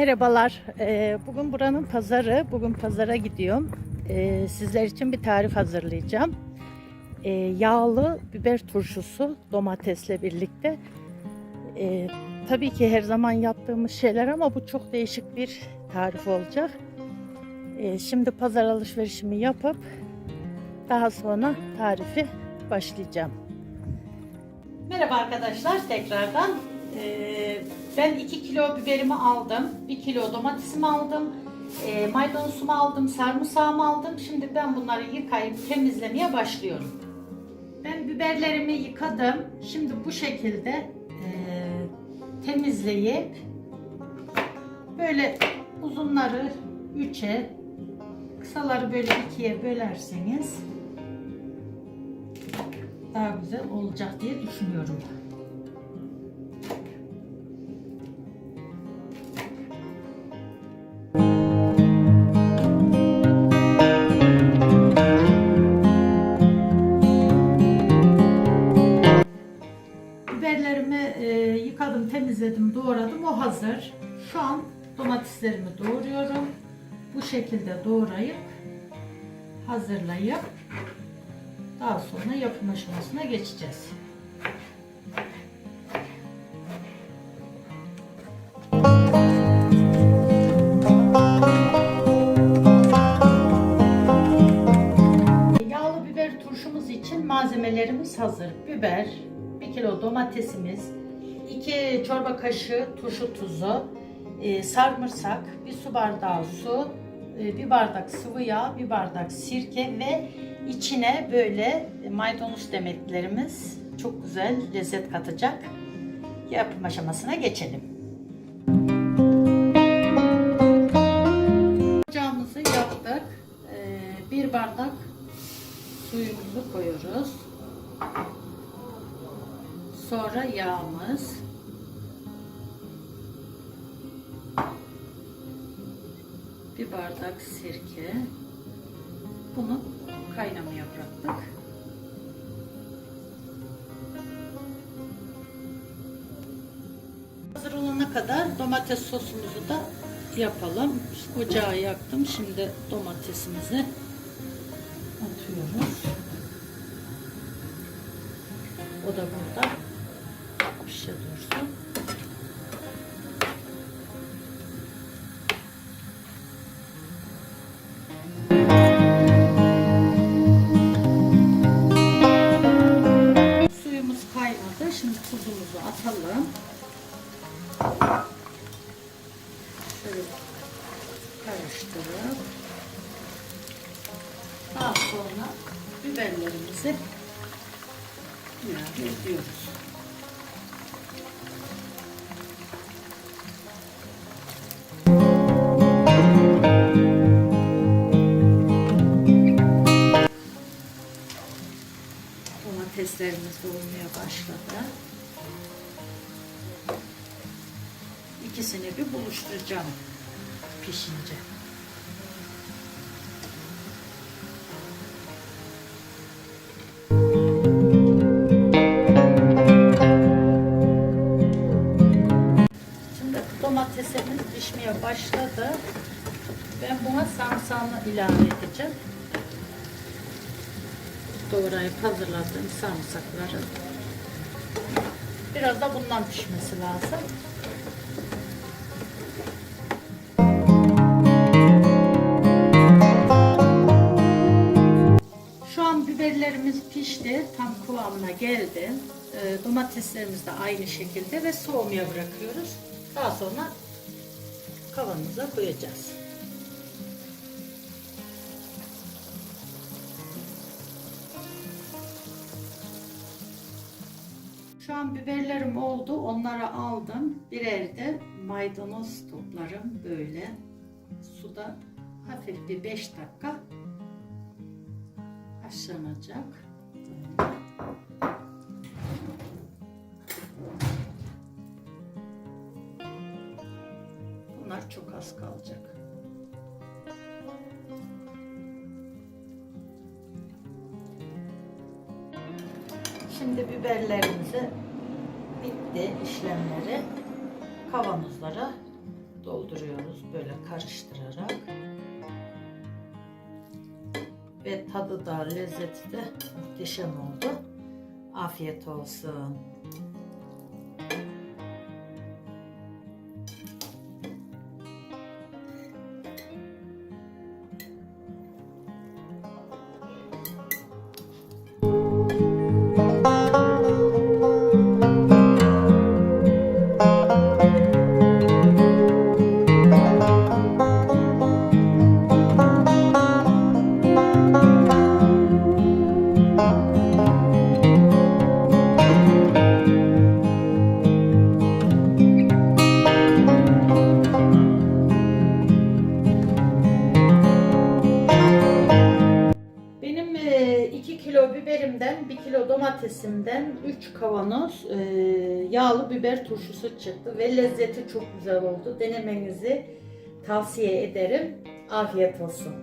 Merhabalar. Ee, Bugün buranın pazarı. Bugün pazara gidiyorum. Ee, Sizler için bir tarif hazırlayacağım. Ee, Yağlı biber turşusu domatesle birlikte. Tabii ki her zaman yaptığımız şeyler ama bu çok değişik bir tarif olacak. Şimdi pazar alışverişimi yapıp daha sonra tarifi başlayacağım. Merhaba arkadaşlar tekrardan. Ben 2 kilo biberimi aldım. 1 kilo domatesimi aldım. E, maydanozumu aldım. Sarımsağımı aldım. Şimdi ben bunları yıkayıp temizlemeye başlıyorum. Ben biberlerimi yıkadım. Şimdi bu şekilde e, temizleyip böyle uzunları 3'e kısaları böyle ikiye bölerseniz daha güzel olacak diye düşünüyorum. Temizledim, doğradım. O hazır. Şu an domateslerimi doğruyorum. Bu şekilde doğrayıp hazırlayıp daha sonra yapım aşamasına geçeceğiz. Yağlı biber turşumuz için malzemelerimiz hazır. Biber, 1 kilo domatesimiz, 2 çorba kaşığı turşu tuzu, e, sarımsak, 1 su bardağı su, e, bir bardak sıvı yağ, bir bardak sirke ve içine böyle maydanoz demetlerimiz çok güzel lezzet katacak. Yapım aşamasına geçelim. Ocağımızı yaktık. E, bir bardak suyumuzu koyuyoruz. Sonra yağımız. Bir bardak sirke. Bunu kaynamaya bıraktık. Hazır olana kadar domates sosumuzu da yapalım. Ocağı yaktım. Şimdi domatesimizi atıyoruz. O da burada Şimdi tuzumuzu atalım. Şöyle karıştırıp daha sonra biberlerimizi ilave ediyoruz. Domateslerimiz olmaya başladı. İkisini bir buluşturacağım pişince. Şimdi domatesimiz pişmeye başladı. Ben buna sarımsağını ilave edeceğim. Doğrayıp hazırladığım sarımsakları. Biraz da bundan pişmesi lazım. Şu an biberlerimiz pişti. Tam kıvamına geldi. Ee, domateslerimiz de aynı şekilde ve soğumaya bırakıyoruz. Daha sonra kavanımıza koyacağız. Şu an biberlerim oldu. Onları aldım. Birer de maydanoz toplarım böyle. Suda hafif bir 5 dakika haşlanacak. Bunlar çok az kalacak. Biberlerimizi bitti işlemleri kavanozlara dolduruyoruz böyle karıştırarak. Ve tadı da lezzeti de muhteşem oldu. Afiyet olsun. Domatesimden 3 kavanoz e, yağlı biber turşusu çıktı ve lezzeti çok güzel oldu. Denemenizi tavsiye ederim. Afiyet olsun.